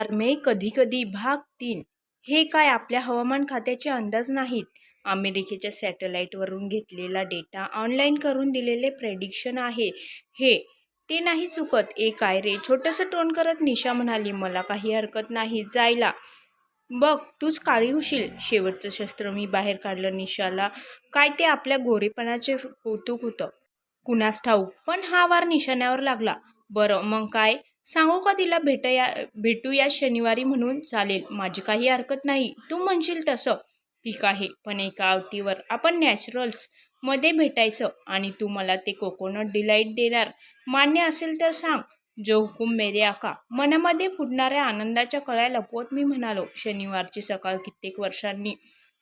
मे कधी कधी भाग तीन. हे काय आपल्या हवामान खात्याचे अंदाज नाहीत. अमेरिकेच्या सॅटेलाईटवरून घेतलेला डेटा ऑनलाईन करून दिलेले प्रेडिक्शन आहे. हे ते नाही चुकत. ए काय रे? छोटंसं टोन करत निशा म्हणाली मला काही हरकत नाही जायला. बघ तूच काळी होशील. शेवटचं शस्त्र मी बाहेर काढलं निशाला. काय ते आपल्या गोरेपणाचे कौतुक होतं. कुणास ठाऊक. पण हा वार निशाण्यावर लागला. बरं मग काय? सांगू का तिला भेटया भेटूया शनिवारी म्हणून? चालेल माझी काही हरकत नाही. तू म्हणशील तसं. ठीक आहे पण एका आवटीवर आपण नॅचरल्समध्ये भेटायचं आणि तू मला ते कोकोनट डिलाईट देणार. मान्य असेल तर सांग. जो हुकुम मेरे आका. मनामध्ये फुटणाऱ्या आनंदाच्या कळ्या लपवत मी म्हणालो शनिवारची सकाळ कित्येक वर्षांनी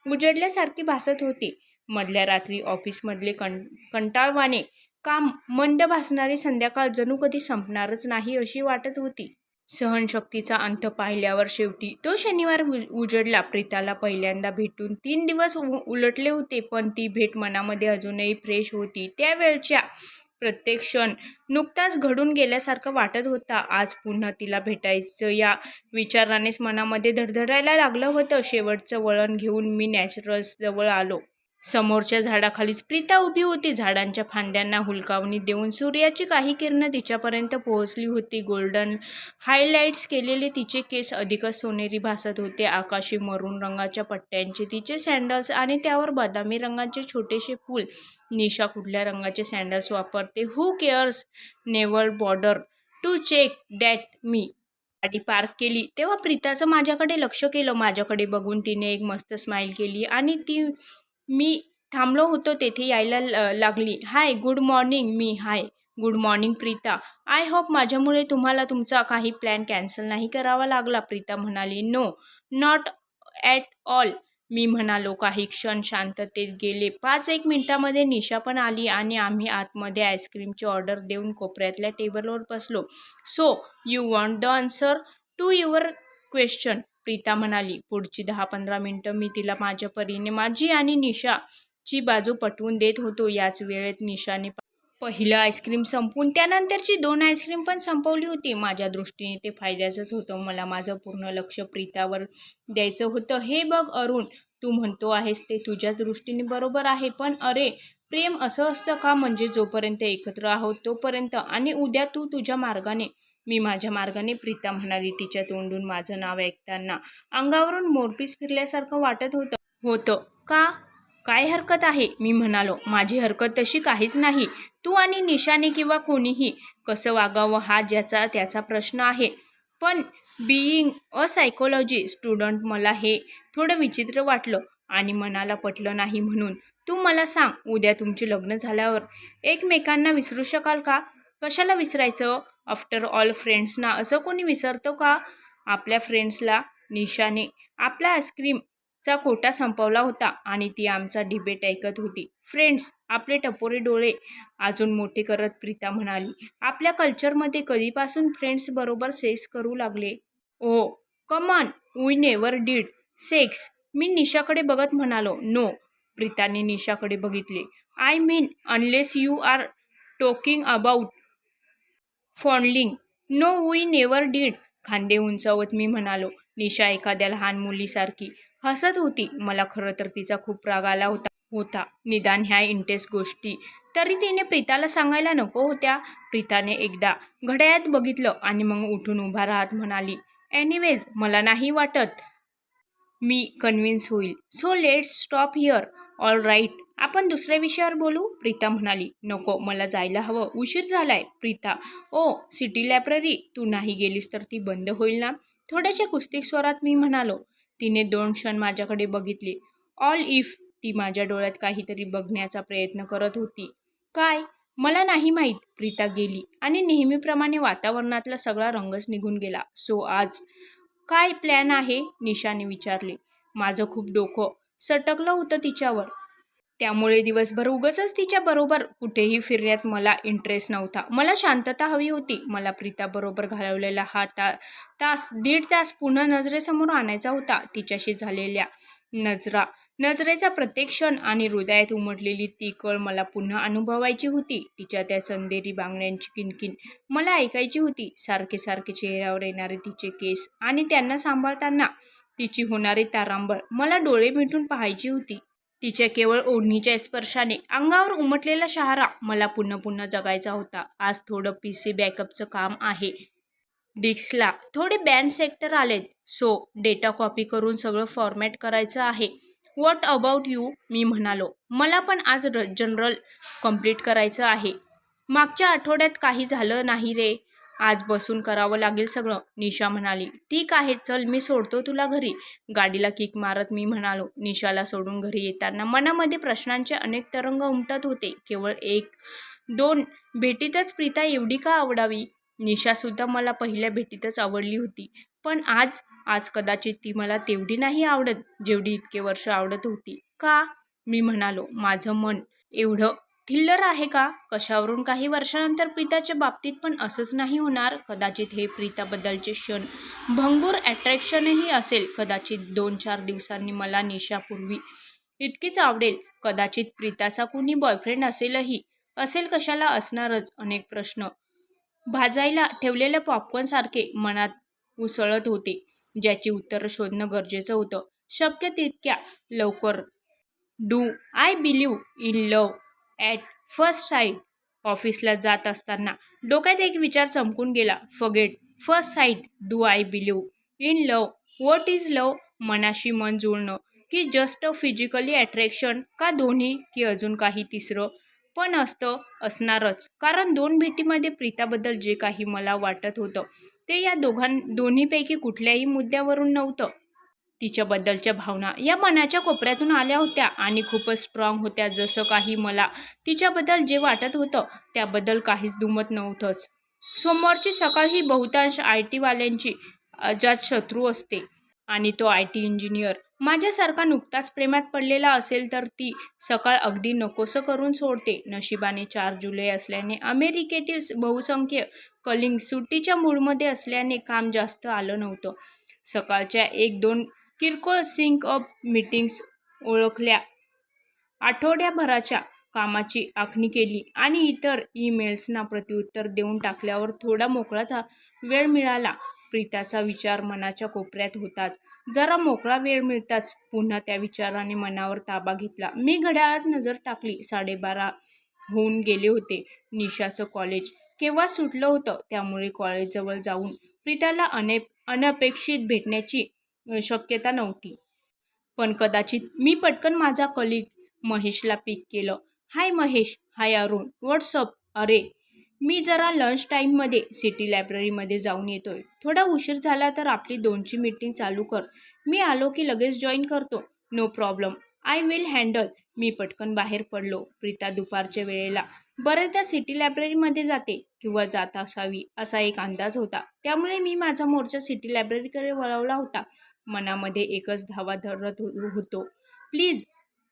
उजडल्यासारखी भासत होती. मधल्या रात्री ऑफिसमधले कं कंटाळवाणे काम मंद भासणारी संध्याकाळ जणू कधी संपणारच नाही अशी वाटत होती. सहनशक्तीचा अंत पाहिल्यावर शेवटी तो शनिवार उ- उजडला. प्रीताला पहिल्यांदा भेटून तीन दिवस उ- उलटले होते पण ती भेट मनामध्ये अजूनही फ्रेश होती. त्यावेळच्या प्रत्येक क्षण नुकताच घडून गेल्यासारखं वाटत होता. आज पुन्हा तिला भेटायचं या विचारानेच मनामध्ये धडधडायला लागलं होतं. शेवटचं वळण घेऊन मी नॅचरल्स जवळ आलो. समोरच्या झाडाखालीच प्रीता उभी होती. झाडांच्या फांद्यांना हुलकावणी देऊन सूर्याची काही किरणं तिच्यापर्यंत पोहोचली होती. गोल्डन हायलाइट्स केलेले तिचे केस अधिकच सोनेरी भासत होते. आकाशी मरून रंगाच्या पट्ट्यांचे तिचे सँडल्स आणि त्यावर बदामी रंगाचे छोटेसे फूल. निशा कुठल्या रंगाचे सँडल्स वापरते? Who cares naval border to check that मी गाडी पार्क केली. तेव्हा प्रीताचं माझ्याकडे लक्ष केलं. माझ्याकडे बघून तिने एक मस्त स्माईल केली आणि ती मी थांबलो होतो तेथे यायला ल- लागली. Hi good morning me. Hi good morning Preeta. I hope माझ्यामुळे तुम्हाला तुमचा काही प्लॅन कॅन्सल नाही करावा लागला प्रीता म्हणाली. नो नॉट ॲट ऑल मी म्हणालो काही क्षण शांततेत गेले. पाच एक मिनिटामध्ये निशा पण आली आणि आम्ही आतमध्ये आईस्क्रीमची ऑर्डर देऊन कोपऱ्यातल्या टेबलवर बसलो. So you want the answer to your question Preeta म्हणाली पुढची दहा पंधरा मिनटं मी तिला माझ्या परीने माझी आणि निशाची बाजू पटवून देत होतो. याच वेळेत निशाने पहिलं आईस्क्रीम संपवून त्यानंतरची दोन आईस्क्रीम पण संपवली होती. माझ्या दृष्टीने ते फायद्याचंच होतं. मला माझं पूर्ण लक्ष प्रीतावर द्यायचं होतं. हे बघ अरुण तू म्हणतो आहेस ते तुझ्या दृष्टीने बरोबर आहे. पण अरे प्रेम असं असतं का म्हणजे जोपर्यंत एकत्र आहोत तोपर्यंत? आणि उद्या तू तुझ्या मार्गाने मी माझ्या मार्गाने प्रीता म्हणाली तिच्या तोंडून माझं नाव ऐकताना. अंगावरून मोरपीस फिरल्यासारखं वाटत होतं. होतं. का? काय हरकत आहे? मी म्हणालो. माझी हरकत तशी काहीच नाही. तू आणि निशाने किंवा कोणीही कसं वागावं हा ज्याचा त्याचा प्रश्न आहे. पण बिईंग अ सायकोलॉजी स्टुडंट मला हे थोडं विचित्र वाटलं आणि मनाला पटलं नाही म्हणून. तू मला सांग उद्या तुमचे लग्न झाल्यावर एकमेकांना विसरू शकाल का? कशाला विसरायचं? आफ्टर ऑल फ्रेंड्सना असं कोणी विसरतो का? आपल्या फ्रेंड्सला निशाने. आपला आईस्क्रीमचा कोटा संपवला होता आणि ती आमचा डिबेट ऐकत होती. फ्रेंड्स आपले टपोरे डोळे. अजून मोठे करत प्रीता म्हणाली आपल्या कल्चरमध्ये कधीपासून फ्रेंड्स बरोबर सेक्स करू लागले? ओ come on we never did sex मी निशाकडे बघत म्हणालो नो प्रीताने निशाकडे बघितले. I mean unless you are talking about fondling no we never did खांदे उंचावत मी म्हणालो. निशा एखाद्या लहान मुलीसारखी. हसत होती. मला खरं तर तिचा खूप राग आला होता. होता. निदान ह्या इंटेस गोष्टी. तरी तिने प्रीताला सांगायला नको होत्या. प्रीताने एकदा घड्याळात बघितलं आणि मग उठून उभा राहत म्हणाली एनिवेज मला नाही वाटत. मी कन्व्हिन्स होईल. So let's stop here all right आपण दुसऱ्या विषयावर बोलू? प्रीता म्हणाली नको मला जायला हवं. उशीर झालाय प्रीता. ओ सिटी लायब्ररी तू नाही गेलीस तर ती बंद होईल ना? थोड्याशा कुस्तिक स्वरात मी म्हणालो. तिने दोन क्षण माझ्याकडे बघितले. ऑल इफ ती माझ्या डोळ्यात काहीतरी बघण्याचा प्रयत्न करत होती. काय? मला नाही माहीत. प्रीता गेली आणि नेहमीप्रमाणे वातावरणातला सगळा रंगच निघून गेला. सो आज काय प्लॅन आहे? निशाने विचारले. माझं खूप डोकं सटकलं होतं तिच्यावर. त्यामुळे दिवसभर उगच तिच्या बरोबर कुठेही फिरण्यात मला इंटरेस्ट नव्हता. मला शांतता हवी होती. मला प्रीताबरोबर घालवलेला हा ता तास दीड तास पुन्हा नजरेसमोर आणायचा होता. तिच्याशी झालेल्या नजरा नजरेचा प्रत्येक क्षण आणि हृदयात उमटलेली ती कळ मला पुन्हा अनुभवायची होती. तिच्या त्या संदेरी बांगड्यांची किनकिन मला ऐकायची होती. सारखे सारखे चेहऱ्यावर येणारे तिचे केस आणि त्यांना सांभाळताना तिची होणारी तारांबळ मला डोळे मिटून पाहायची होती. तिच्या केवळ ओढणीच्या स्पर्शाने अंगावर उमटलेला शहारा मला पुन्हा पुन्हा जगायचा होता. आज थोडं पी सी बॅकअपचं काम आहे. डिस्कला थोडे बँड सेक्टर आलेत. सो डेटा कॉपी करून सगळं फॉर्मॅट करायचं आहे. वॉट अबाउट यू मी म्हणालो. मला पण आज र जनरल कंप्लीट करायचं आहे. मागच्या आठवड्यात काही झालं नाही रे. आज बसून करावं लागेल सगळं निशा म्हणाली. ठीक आहे चल मी सोडतो तुला घरी. गाडीला किक मारत मी म्हणालो. निशाला सोडून घरी येताना मनामध्ये प्रश्नांचे अनेक तरंग उमटत होते. केवळ एक दोन भेटीतच प्रीता एवढी का आवडावी? निशासुद्धा मला पहिल्या भेटीतच आवडली होती. पण आज आज कदाचित ती मला तेवढी नाही आवडत जेवढी इतके वर्ष आवडत होती. का? मी म्हणालो माझं मन एवढं ठिल्लर आहे का? कशावरून काही वर्षानंतर प्रीताच्या बाबतीत पण असंच नाही होणार? कदाचित हे प्रीताबद्दलचे क्षण भंगूर अट्रॅक्शनही असेल. कदाचित दोन चार दिवसांनी मला निशापूर्वी इतकीच आवडेल. कदाचित प्रीताचा कुणी बॉयफ्रेंड असेलही. असेल कशाला असणारच? अनेक प्रश्न भाजायला ठेवलेल्या पॉपकॉर्नसारखे मनात उसळत होते. ज्याची उत्तरं शोधणं गरजेचं होतं. शक्य तितक्या लवकर. Do I believe in love at first sight ऑफिसला जात असताना डोक्यात एक विचार चमकून गेला. Forget first sight do I believe in love? What is love? मनाशी मन जुळणं की जस्ट फिजिकली अट्रॅक्शन? का दोन्ही? की अजून काही तिसरं? पण असतं असणारच. कारण दोन भेटीमध्ये प्रीताबद्दल जे काही मला वाटत होतं ते या दोघां दोन्हीपैकी कुठल्याही मुद्द्यावरून नव्हतं. तिच्याबद्दलच्या भावना या मनाच्या कोपऱ्यातून आल्या होत्या आणि खूपच स्ट्रॉंग होत्या. जसं काही मला तिच्याबद्दल जे वाटत होतं त्याबद्दल काहीच दुमत नव्हतंच. सोमवारची सकाळ ही बहुतांश आय टीवाल्यांची अजात शत्रू असते आणि तो आय टी इंजिनियर. माझ्यासारखा नुकताच प्रेमात पडलेला असेल तर ती सकाळ अगदी नकोसं करून सोडते. नशिबाने चार जुलै असल्याने अमेरिकेतील बहुसंख्य कलिंग सुट्टीच्या मूडमध्ये असल्याने काम जास्त आलं नव्हतं. सकाळच्या एक दोन किरकोळ सिंक अप मीटिंग्स ओळखल्या. आठवड्याभराच्या कामाची आखणी केली आणि इतर ईमेल्सना प्रत्युत्तर देऊन टाकल्यावर थोडा मोकळाचा वेळ मिळाला. प्रीताचा विचार मनाच्या कोपऱ्यात होताच. जरा मोकळा वेळ मिळताच पुन्हा त्या विचाराने मनावर ताबा घेतला. मी घड्याळात नजर टाकली. साडेबारा होऊन गेले होते. निशाचं कॉलेज केव्हा सुटलं होतं? त्यामुळे कॉलेजजवळ जाऊन प्रीताला अने अनपेक्षित भेटण्याची शक्यता नव्हती. पण कदाचित मी पटकन माझा कलिग महेशला पिक केलं. Hi Mahesh. Hi Arun. What's up अरे मी जरा लंच टाईममध्ये सिटी लायब्ररीमध्ये जाऊन येतोय. थोडा उशीर झाला तर आपली दोनची मीटिंग चालू कर. मी आलो की लगेच जॉईन करतो. No problem I will handle मी पटकन बाहेर पडलो. प्रीता दुपारच्या वेळेला. बरेचदा सिटी लायब्ररीमध्ये जाते किंवा जात असावी असा एक अंदाज होता. त्यामुळे मी माझा मोर्चा सिटी लायब्ररीकडे वळवला होता. मनामध्ये एकच धावा धरत हो, होतो. Please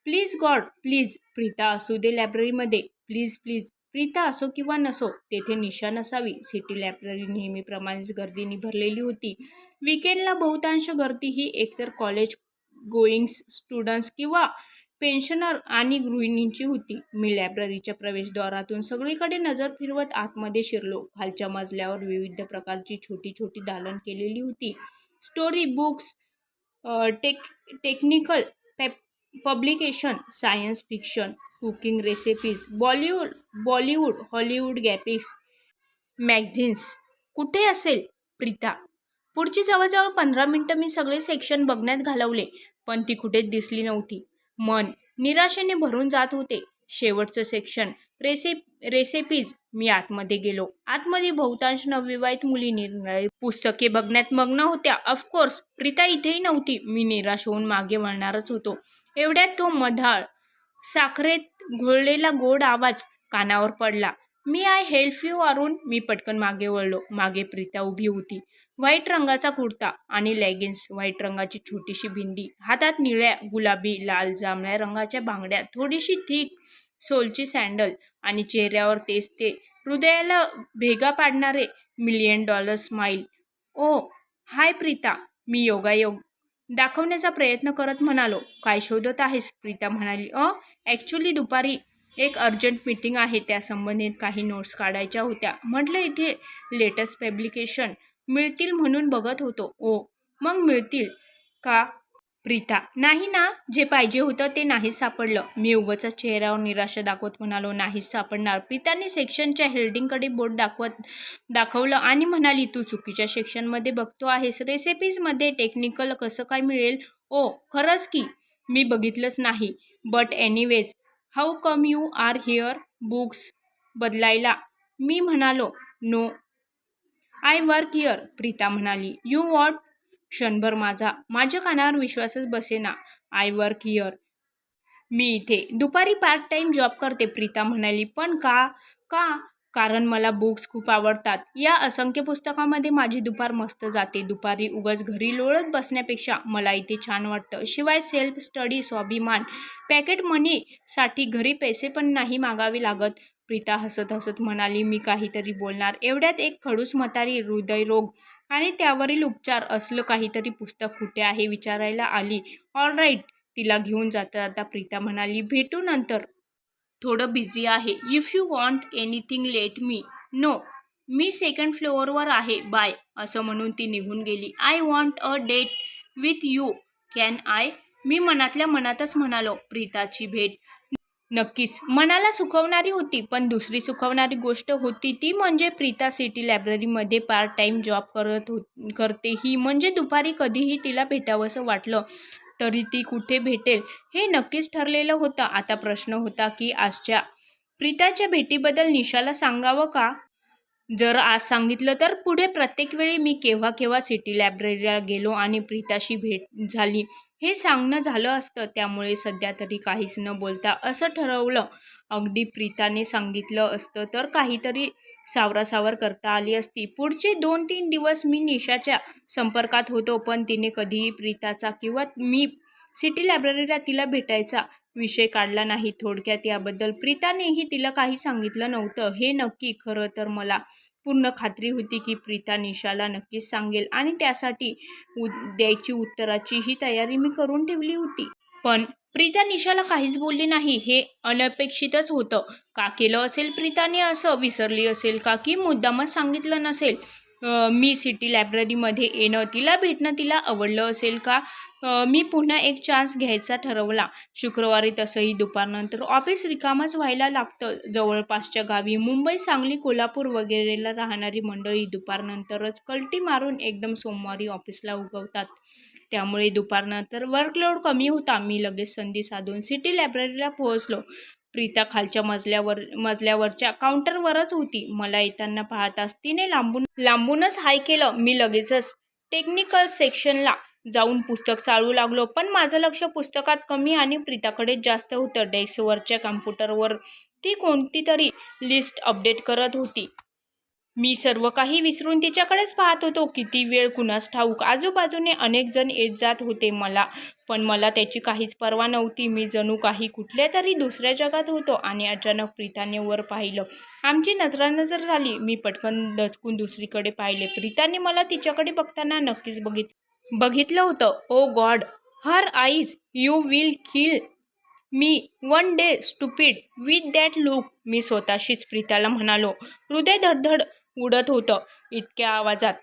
please god please Preeta असू दे लायब्ररीमध्ये प्लीज प्लीज प्रीता असो किंवा नसो तेथे निशा नसावी सिटी लायब्ररी नेहमीप्रमाणेच गर्दीने भरलेली होती. विकेंडला बहुतांश गर्दी ही एकतर कॉलेज गोईंग्स स्टुडंट्स किंवा पेन्शनर आणि गृहिणींची होती. मी लायब्ररीच्या प्रवेशद्वारातून सगळीकडे नजर फिरवत आतमध्ये शिरलो. खालच्या मजल्यावर विविध प्रकारची छोटी छोटी दालन केलेली होती. Story books tech technical pep publication science fiction cooking recipes Bollywood Bollywood Hollywood graphics magazines कुठे असेल? प्रीता. पुढची जवळजवळ पंधरा मिनटं मी सगळे सेक्शन बघण्यात घालवले पण ती कुठेच दिसली नव्हती. मन निराशेने भरून जात होते. शेवटचं सेक्शन रेसिप रेसिपीज मी आतमध्ये गेलो. आतमध्ये बहुतांश नवविवाहित मुली निर्णय पुस्तके बघण्यात मग्न होत्या. ऑफकोर्स प्रीता इथेही नव्हती. मी निराश होऊन मागे वळणारच होतो. एवढ्यात तो मधाळ साखरेत घोळलेला गोड आवाज कानावर पडला. May I help you Arun. मी पटकन मागे वळलो. मागे प्रीता उभी होती. व्हाईट रंगाचा कुर्ता आणि लेगिन्स व्हाईट रंगाची छोटीशी भिंडी. हातात निळ्या गुलाबी लाल जांभळ्या रंगाच्या बांगड्या. थोडीशी थिक सोलची सँडल आणि चेहऱ्यावर तेच ते. हृदयाला भेगा पाडणारे million dollar smile oh hi Preeta मी योगायोग. दाखवण्याचा प्रयत्न करत म्हणालो काय शोधत आहेस? प्रीता म्हणाली अ ॲक्च्युली दुपारी एक अर्जंट मीटिंग आहे त्या संबंधित काही नोट्स काढायच्या होत्या. म्हटलं इथे लेटेस्ट पब्लिकेशन मिळतील म्हणून बघत होतो. ओ मग मिळतील का? प्रीता नाही ना? जे पाहिजे होतं ते नाहीच सापडलं. मी उगाचा चेहऱ्यावर निराशा दाखवत म्हणालो नाहीच सापडणार. प्रीताने सेक्शनच्या हेल्डिंगकडे बोट दाखवत दाखवलं आणि म्हणाली तू चुकीच्या सेक्शनमध्ये बघतो आहेस. रेसिपीजमध्ये टेक्निकल कसं काय मिळेल? ओ खरंच की. मी बघितलंच नाही. But anyways how come you are here books बदलायला? मी म्हणालो no I work here Preeta म्हणाली. यू वॉट क्षणभर माझा माझ्या कानावर विश्वासच बसेना. आय वर्क हिअर मी इथे. दुपारी पार्ट टाइम जॉब करते प्रीता म्हणाली. पण का का? कारण मला बुक्स खूप आवडतात. या असंख्य पुस्तकामध्ये माझी दुपार मस्त जाते. दुपारी उगाच घरी लोळत बसण्यापेक्षा मला इथे छान वाटतं. शिवाय सेल्फ स्टडी स्वाभिमान पॅकेट मनीसाठी घरी पैसे पण नाही मागावे लागत. प्रीता हसत हसत म्हणाली मी काहीतरी बोलणार. एवढ्यात एक खडूस म्हातारी हृदयरोग आणि त्यावरील उपचार असलं काहीतरी पुस्तक कुठे आहे विचारायला आली. ऑल राईट तिला घेऊन जाता जाता प्रीता म्हणाली भेटू नंतर. थोडं बिझी आहे. If you want anything let me know me second फ्लोअरवर आहे. बाय असं म्हणून ती निघून गेली. I want a date with you can I मी मनातल्या मनातच म्हणालो प्रीताची भेट नक्कीच. मनाला सुखवणारी होती पण दुसरी सुखवणारी गोष्ट होती ती म्हणजे प्रीता सिटी लायब्ररीमध्ये पार्ट टाईम जॉब करत हो करते ही. म्हणजे दुपारी कधीही तिला भेटावंसं वाटलं तरी ती कुठे भेटेल हे नक्कीच ठरलेलं होतं. आता प्रश्न होता की आजच्या प्रीताच्या भेटीबद्दल निशाला सांगावं का? जर आज सांगितलं तर पुढे प्रत्येक वेळी मी केव्हा केव्हा सिटी लायब्ररीला गेलो आणि प्रीताशी भेट झाली हे सांगणं झालं असतं. त्यामुळे सध्या तरी काहीच न बोलता असं ठरवलं. अगदी प्रीताने सांगितलं असतं तर काहीतरी सावरासावर करता आली असती. पुढचे दोन तीन दिवस मी निशाच्या संपर्कात होतो पण तिने कधीही प्रीताचा किंवा मी सिटी लायब्ररीला तिला भेटायचा विषय काढला नाही थोडक्यात याबद्दल. प्रीतानेही तिला काही सांगितलं नव्हतं. हे नक्की खरं तर मला पूर्ण खात्री होती की प्रीता निशाला नक्कीच सांगेल आणि त्यासाठी उ द्यायची उत्तराची ही तयारी मी करून ठेवली होती. पण प्रीता निशाला काहीच बोलली नाही. हे अनपेक्षितच होतं. का केलं असेल प्रीताने असं? विसरली असेल का? की मुद्दामच सांगितलं नसेल? मी सिटी लायब्ररीमध्ये येणं तिला भेटणं तिला आवडलं असेल का? मी पुन्हा एक चान्स घ्यायचा ठरवला. शुक्रवारी तसंही दुपारनंतर ऑफिस रिकामच व्हायला लागतं. जवळपासच्या गावी मुंबई सांगली कोल्हापूर वगैरेला राहणारी मंडळी दुपारनंतरच कल्टी मारून एकदम सोमवारी ऑफिसला उगवतात. त्यामुळे दुपारनंतर वर्कलोड कमी होता. मी लगेच संधी साधून सिटी लायब्ररीला पोहोचलो. प्रीता खालच्या मजल्यावर मजल्यावरच्या काउंटरवरच होती. मला येताना पाहताच तिने लांबून लांबूनच हाय केलं. मी लगेचच टेक्निकल सेक्शनला जाऊन पुस्तक चाळू लागलो. पण माझं लक्ष पुस्तकात कमी आणि प्रीताकडेच जास्त होतं. डेस्कवरच्या कॉम्प्युटरवर ती कोणती तरी लिस्ट अपडेट करत होती. मी सर्व काही विसरून तिच्याकडेच पाहत होतो. किती वेळ कुणास ठाऊक? आजूबाजूने अनेक जण येत जात होते मला. पण मला त्याची काहीच पर्वा नव्हती. मी जणू काही कुठल्या तरी दुसऱ्या जगात होतो आणि अचानक प्रीताने वर पाहिलं. आमची नजरानजर झाली. मी पटकन दचकून दुसरीकडे पाहिले. प्रीताने मला तिच्याकडे बघताना नक्कीच बघितलं. बघितलं होतं. ओ god her eyes you will kill me. One day stupid with that look मी स्वतःशीच प्रीताला म्हणालो. हृदय धडधड उडत होतं इतक्या आवाजात.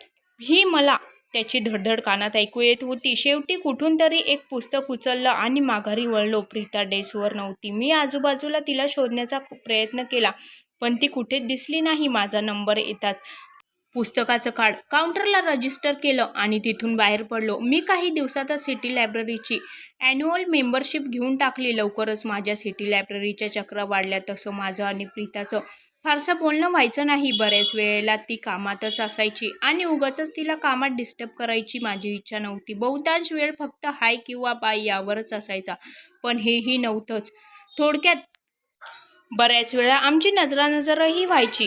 ही मला त्याची धडधड कानात ऐकू येत होती. शेवटी कुठून तरी एक पुस्तक उचललं आणि माघारी वळलो. प्रीता डेस्कवर नव्हती. मी आजूबाजूला तिला शोधण्याचा प्रयत्न केला पण ती कुठेच दिसली नाही. माझा नंबर येताच पुस्तकाचं कार्ड काउंटरला रजिस्टर केलं आणि तिथून बाहेर पडलो. मी काही दिवसातच सिटी लायब्ररीची ॲन्युअल मेंबरशिप घेऊन टाकली. लवकरच माझ्या सिटी लायब्ररीच्या चक्र वाढल्या. तसं माझं आणि प्रीताचं फारसं बोलणं व्हायचं नाही. बऱ्याच वेळेला ती कामातच असायची आणि उगाचच तिला कामात डिस्टर्ब करायची माझी इच्छा नव्हती. बहुतांश वेळ फक्त हाय किंवा बाय यावरच असायचा. पण हेही नव्हतंच. थोडक्यात बऱ्याच वेळा आमची नजरानजरही व्हायची.